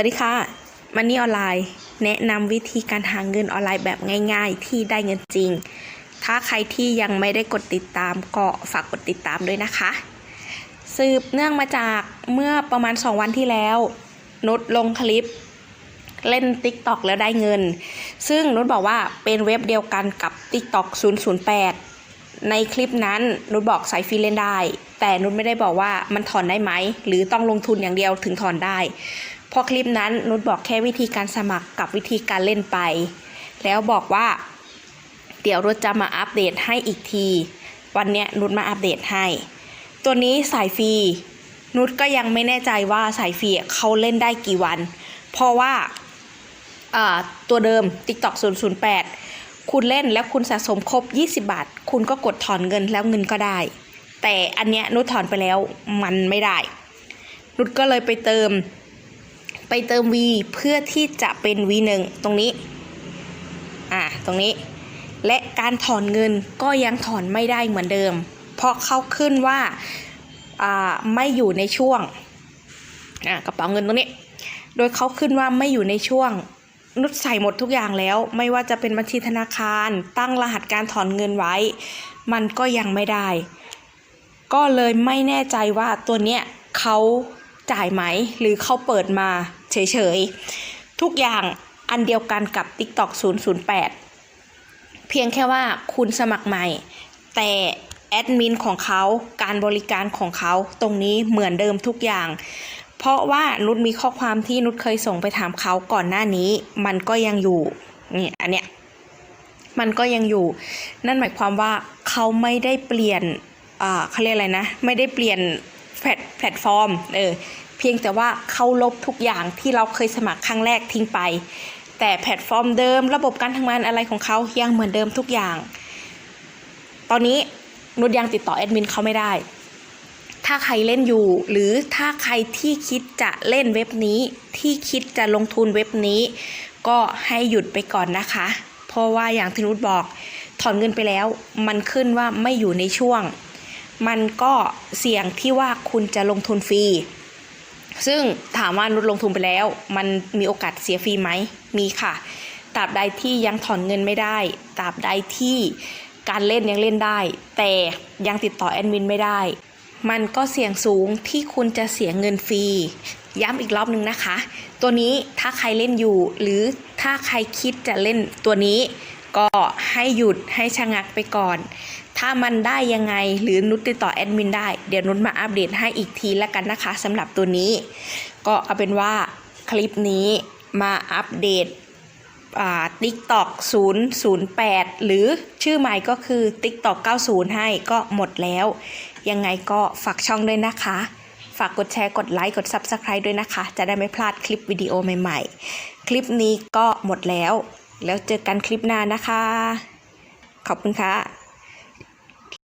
วัสดีค่ะมันนี่ออนไลน์ แนะนำวิธีการหาเงินออนไลน์แบบง่าย ๆ ที่ได้เงินจริง ถ้าใครที่ยังไม่ได้กดติดตามก็ฝากกดติดตามด้วยนะคะ สืบเนื่องมาจากเมื่อประมาณ 2 วันที่แล้ว นุชลงคลิป เล่น TikTok แล้วได้เงิน ซึ่งนุชบอกว่าเป็นเว็บเดียวกันกับ TikTok 008 ในคลิปนั้นนุชบอกสายฟรีเล่นได้ แต่นุชไม่ได้บอกว่ามันถอนได้ไหม หรือต้องลงทุนอย่างเดียวถึงถอนได้ พราะคลิปนั้นนุชบอกแค่วิธีการสมัครกับวิธีการเล่นไป แล้วบอกว่า เดี๋ยวนุชจะมาอัปเดตให้อีกที วันเนี้ยนุชมาอัปเดตให้ ตัวนี้สายฟรีนุชก็ยังไม่แน่ใจว่าสายฟรีเขาเล่นได้กี่วัน เพราะว่าอ่าตัวเดิม TikTok 008 คุณเล่นแล้วคุณสะสมครบ 20 บาท คุณก็กดถอนเงินแล้วเงินก็ได้ แต่อันเนี้ยนุชถอนไปแล้วมันไม่ได้ นุชก็เลยไปเติม ไปเติม V เพื่อที่จะเป็น V1 ตรงนี้ อ่า ตรงนี้ และการถอนเงินก็ยังถอนไม่ได้เหมือนเดิม เพราะเขาขึ้นว่า อ่า ไม่อยู่ในช่วง อ่ากระเป๋าเงินตรงนี้ โดยเขาขึ้นว่าไม่อยู่ในช่วงนุชใส่หมดทุกอย่างแล้ว ไม่ว่าจะเป็นบัญชีธนาคาร ตั้งรหัสการถอนเงินไว้ มันก็ยังไม่ได้ ก็เลยไม่แน่ใจว่าตัวเนี้ยเขาจ่ายไหม หรือเขาเปิดมา เฉยๆ ทุกอย่างอันเดียวกันกับ TikTok 008 เพียงแค่ว่าคุณสมัครใหม่ แต่แอดมินของเขาการบริการของเขาตรงนี้เหมือนเดิมทุกอย่าง เพราะว่านุชมีข้อความที่นุชเคยส่งไปถามเขาก่อนหน้านี้ มันก็ยังอยู่นี่อันเนี้ยมันก็ยังอยู่ นั่นหมายความว่าเขาไม่ได้เปลี่ยนอ่าเขาเรียกอะไรนะ ไม่ได้เปลี่ยนแพลตแพลตฟอร์ม เออ เพียงแต่ว่าเขาลบทุกอย่างที่เราเคยสมัครครั้งแรกทิ้งไป แต่แพลตฟอร์มเดิม ระบบการทำงานอะไรของเขายังเหมือนเดิมทุกอย่าง ตอนนี้นุชยังติดต่อแอดมินเขาไม่ได้ ถ้าใครเล่นอยู่ หรือถ้าใครที่คิดจะเล่นเว็บนี้ ที่คิดจะลงทุนเว็บนี้ ก็ให้หยุดไปก่อนนะคะ เพราะว่าอย่างที่นุชบอก ถอนเงินไปแล้ว มันขึ้นว่าไม่อยู่ในช่วง มันก็เสี่ยงที่ว่าคุณจะลงทุนฟรี ซึ่งถามว่านุชลงทุนไปแล้ว มันมีโอกาสเสียฟรีไหมมีค่ะตราบใดที่ยังถอนเงินไม่ได้ตราบใดที่การเล่นยังเล่นได้ แต่ยังติดต่อแอดมินไม่ได้ มันก็เสี่ยงสูงที่คุณจะเสียเงินฟรี ย้ำอีกรอบหนึ่งนะคะ ตัวนี้ถ้าใครเล่นอยู่ หรือถ้าใครคิดจะเล่นตัวนี้ ก็ให้หยุดให้ชะงักไปก่อน ถ้ามันได้ยังไงหรือนุชติดต่อแอดมินได้ เดี๋ยวนุชมาอัปเดตให้อีกทีแล้วกันนะคะสำหรับตัวนี้ ก็เอาเป็นว่าคลิปนี้มาอัปเดตอ่า TikTok 008 หรือชื่อใหม่ก็คือ TikTok 90 ให้ก็หมดแล้ว ยังไงก็ฝากช่องด้วยนะคะ ฝากกดแชร์กดไลค์กด Subscribe ด้วยนะคะ จะได้ไม่พลาดคลิปวิดีโอใหม่ ๆ คลิปนี้ก็หมดแล้ว แล้วเจอกันคลิปหน้านะคะ ขอบคุณค่ะ